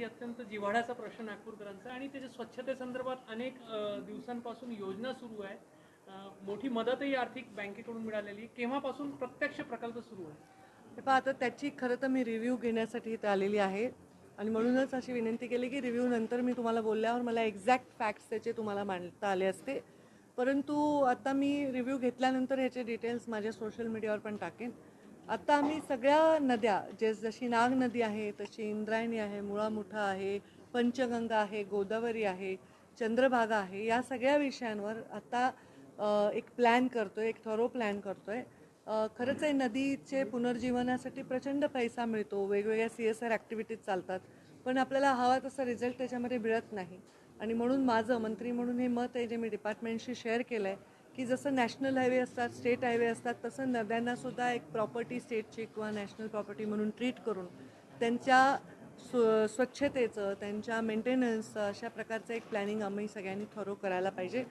ही अत्यंत जिव्हाळ्याचा प्रश्न नागपूरकरांचा. आणि त्याच्या स्वच्छतेसंदर्भात अनेक दिवसांपासून योजना सुरू आहे. मोठी मदतही आर्थिक बँकेकडून मिळालेली केव्हापासून प्रत्यक्ष प्रकल्प सुरू आहे? पहा आता त्याची खरं तर मी रिव्ह्यू घेण्यासाठी इथे आलेली आहे. आणि म्हणूनच अशी विनंती केली की रिव्ह्यू नंतर मी तुम्हाला बोलल्यावर मला एक्झॅक्ट फॅक्ट्स त्याचे तुम्हाला मांडता आले असते. परंतु आता मी रिव्ह्यू घेतल्यानंतर ह्याचे डिटेल्स माझ्या सोशल मीडियावर पण टाकेन. आता आम्ही सगळ्या नद्या जे जशी नाग नदी आहे तशी इंद्रायणी आहे मुळा मुठा आहे पंचगंगा आहे गोदावरी आहे चंद्रभागा आहे या सगळ्या विषयांवर आता एक प्लॅन करतोय एक थरो प्लॅन करतोय. आहे खरंच आहे नदीचे पुनर्जीवनासाठी प्रचंड पैसा मिळतो वेगवेगळ्या सी एस आर ॲक्टिव्हिटीज चालतात पण आपल्याला हवा तसा रिझल्ट त्याच्यामध्ये मिळत नाही. आणि म्हणून माझं मंत्री म्हणून हे मत आहे जे मी डिपार्टमेंटशी शेअर केलं आहे की जसं नॅशनल हायवे असतात स्टेट हायवे असतात तसं नद्यांनासुद्धा एक प्रॉपर्टी स्टेटची किंवा नॅशनल प्रॉपर्टी म्हणून ट्रीट करून त्यांच्या स्व स्वच्छतेचं त्यांच्या मेंटेनन्सचं अशा प्रकारचं एक प्लॅनिंग आम्ही सगळ्यांनी थरो करायला पाहिजे.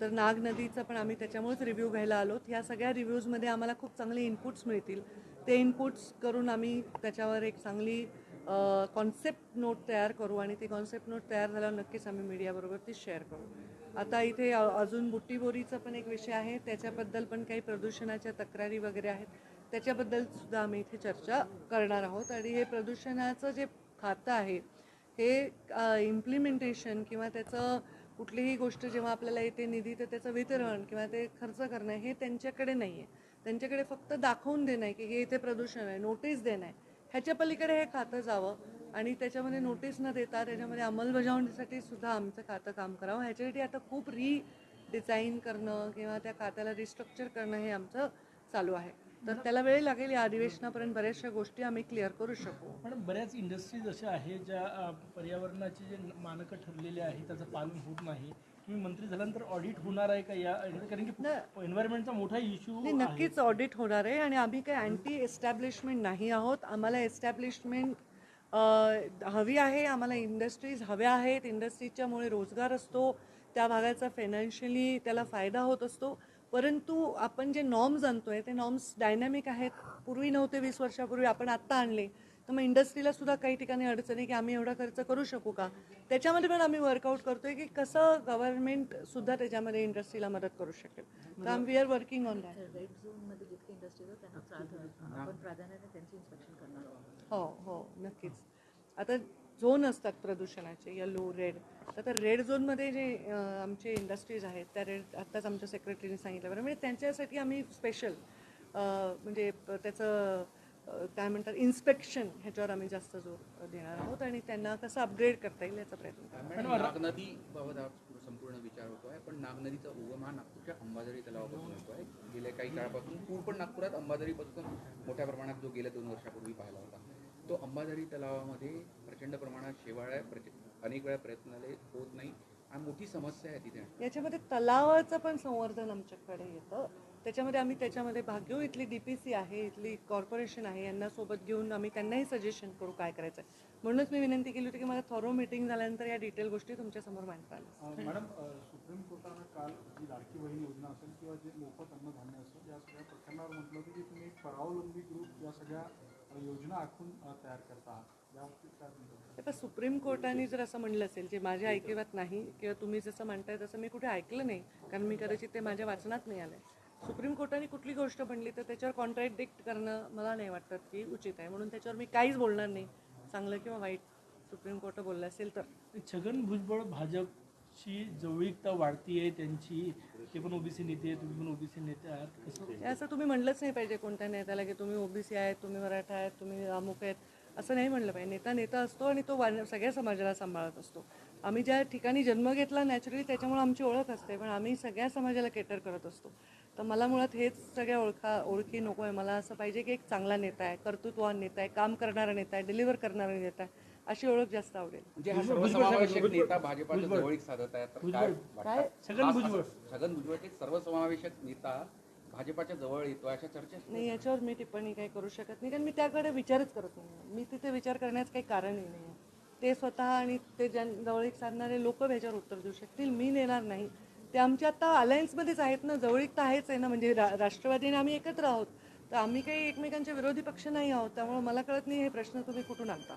तर नाग नदीचं पण आम्ही त्याच्यामुळेच रिव्ह्यू घ्यायला आलो. ह्या सगळ्या रिव्ह्यूजमध्ये आम्हाला खूप चांगले इनपुट्स मिळतील. ते इनपुट्स करून आम्ही त्याच्यावर एक चांगली कॉन्सेप्ट नोट तयार करू आणि ती कॉन्सेप्ट नोट तयार झाल्यावर नक्कीच आम्ही मीडियाबरोबर ती शेअर करू. आता इथे अजून बुट्टीबोरीचा पण एक विषय आहे. त्याच्याबद्दल पण काही प्रदूषणाच्या तक्रारी वगैरे आहेत. त्याच्याबद्दल सुद्धा आम्ही इथे चर्चा करणार आहोत. आणि हे प्रदूषणाचं जे खातं आहे हे इम्प्लिमेंटेशन किंवा त्याचं कुठलीही गोष्ट जेव्हा आपल्याला येते निधी तर त्याचं वितरण किंवा ते खर्च करणं हे त्यांच्याकडे नाही आहे त्यांच्याकडे फक्त दाखवून देणं आहे की हे इथे प्रदूषण आहे नोटीस देणं आहे. ह्याच्या पलीकडे हे खातं जावं आणि त्याच्यामध्ये नोटीस न देता त्याच्यामध्ये अंमलबजावणीसाठी सुद्धा आमचं खातं काम करावं. ह्याच्यासाठी आता खूप री डिझाईन करणं किंवा त्या खात्याला रिस्ट्रक्चर करणं हे आमचं चालू आहे. तर त्याला वेळ लागेल या अधिवेशनापर्यंत बऱ्याचशा गोष्टी आम्ही क्लिअर करू शकू. पण बऱ्याच इंडस्ट्रीज अशा आहेत ज्या पर्यावरणाची पर्यावरणाचे जे मानकं ठरलेले आहे त्याचं पालन होत नाही. तुम्ही मंत्री झाल्यानंतर ऑडिट होणार आहे का या? कारण की एन्व्हायरमेंटचा मोठा इश्यू नाही नक्कीच ऑडिट होणार आहे आणि आम्ही काही अँटी एस्टॅब्लिशमेंट नाही आहोत. आम्हाला एस्टॅब्लिशमेंट हवी आहे आम्हाला इंडस्ट्रीज हव्या आहेत. इंडस्ट्रीच्यामुळे रोजगार असतो. त्या भागाचा फायनान्शियली त्याला फायदा होत असतो. परंतु आपण जे नॉर्म्स आणतोय ते नॉर्म्स डायनॅमिक आहेत. पूर्वी नव्हते वीस वर्षापूर्वी आपण आत्ता आणले. तर मग इंडस्ट्रीला सुद्धा काही ठिकाणी अडचण आहे की आम्ही एवढा खर्च करू शकू का? त्याच्यामध्ये पण आम्ही वर्कआउट करतोय की कसं गव्हर्नमेंट सुद्धा त्याच्यामध्ये इंडस्ट्रीला मदत करू शकेल. तर आम we are working on that red झोनमध्ये जितके इंडस्ट्रीज आहेत त्यांना प्राधान्य आपण प्राधान्याने त्यांची इन्स्पेक्शन करणार आहोत. हो हो नक्कीच. आता झोन असतात प्रदूषणाचे येलो रेड तर रेड झोनमध्ये जे आमचे इंडस्ट्रीज आहेत त्या रेड आत्ताच आमच्या सेक्रेटरीने सांगितल्याबरोबर म्हणजे त्यांच्यासाठी आम्ही स्पेशल म्हणजे त्याचं काय म्हणतात इन्स्पेक्शन ह्याच्यावर आम्ही जास्त जोर देणार आहोत आणि त्यांना कसं अपग्रेड करता येईल याचा प्रयत्न नागनदी बाबत संपूर्ण विचार होतो आहे पण नागनदीचा उगम हा नागपूरच्या अंबाझरी तलावापासून होतो आहे. गेल्या काही काळापासून पूर पण नागपुरात अंबाझरीपासून मोठ्या प्रमाणात जो गेल्या दोन वर्षापूर्वी पाहिला होता. तो अंबाझरी तलावामध्ये प्रचंड प्रमाणात शेवाळ आहे प्रच अनेक वेळा प्रयत्न झाले होत नाही. आणि मोठी समस्या आहे तिथे. याच्यामध्ये तलावाचं पण संवर्धन आमच्याकडे येतं. त्याच्यामध्ये आम्ही त्याच्यामध्ये भाग घेऊ. इथली डी पी सी आहे इथली कॉर्पोरेशन आहे यांना सोबत घेऊन आम्ही त्यांनाही सजेशन करू काय करायचं आहे म्हणूनच मी विनंती केली होती की मला थॉरो मीटिंग झाल्यानंतर या डिटेल गोष्टी तुमच्यासमोर मांडता आल्या. मॅडम सुप्रीम कोर्टानं काल जी लाडकी बहीण योजना असेल किंवा जे मोफत अन्नधान्य असेल या सगळ्या प्रकरणावर म्हटलं होतं की तुम्ही एक परावलंबी ग्रुप या सगळ्या योजना आखून तयार करता आहात. पण सुप्रीम कोर्टाने जर असं म्हणलं असेल जे माझ्या ऐकिवात नाही किंवा तुम्ही जसं म्हणताय तसं मी कुठे ऐकलं नाही कारण मी कदाचित ते माझ्या वाचनात नाही आलंय. सुप्रीम कोर्टाने कुठली गोष्ट म्हणली तर त्याच्यावर कॉन्ट्रॅडिक्ट करणं मला नाही वाटत की उचित आहे. म्हणून त्याच्यावर मी काहीच बोलणार नाही. चांगलं किंवा वाईट सुप्रीम कोर्ट बोललं असेल तर. छगन भुजबळ भाजपची जवळीकता वाढती आहे त्यांची. ते पण ओबीसी नेते तुम्ही पण ओबीसी नेते आहात. हे असं तुम्ही म्हणलंच नाही पाहिजे कोणत्या नेत्याला की तुम्ही ओबीसी आहेत तुम्ही मराठा आहेत तुम्ही अमुक आहेत. असं नाही म्हणलं पाहिजे. नेता नेता असतो आणि तो सगळ्या समाजाला सांभाळत असतो. आम्ही ज्या ठिकाणी जन्म घेतला नॅचरली त्याच्यामुळे आमची ओळख असते. पण आम्ही सगळ्या समाजाला केटर करत असतो. तर मला मुळात हेच सगळ्या ओळखा ओळखी नको आहे. मला असं पाहिजे की एक चांगला नेता आहे कर्तृत्ववान नेता आहे काम करणारा नेता आहे डिलिव्हर करणारा नेता आहे अशी ओळख जास्त आवडेल. म्हणजे हा नेता भाजपाच्या जवळीक साधत आहे? छगन हा- भुजबळ. सर्वसमावेशक नेता भाजपाच्या जवळ येतो अशा चर्चा नाही याच्यावर मी टिप्पणी काही करू शकत नाही कारण मी त्याकडे विचारच करत नाही. मी तिथे विचार करण्याचं काही कारणही नाही आहे. ते स्वतः आणि ते ज्या जवळीक साधणारे लोक ह्याच्यावर उत्तर देऊ शकतील. मी नेणार नाही. ते आमच्या आता अलायन्समध्येच आहेत ना जवळीक तर आहेच आहे ना म्हणजे रा राष्ट्रवादीने आम्ही एकत्र आहोत. तर आम्ही काही एकमेकांचे विरोधी पक्ष नाही आहोत त्यामुळे मला कळत नाही हे प्रश्न तुम्ही कुठून आणता.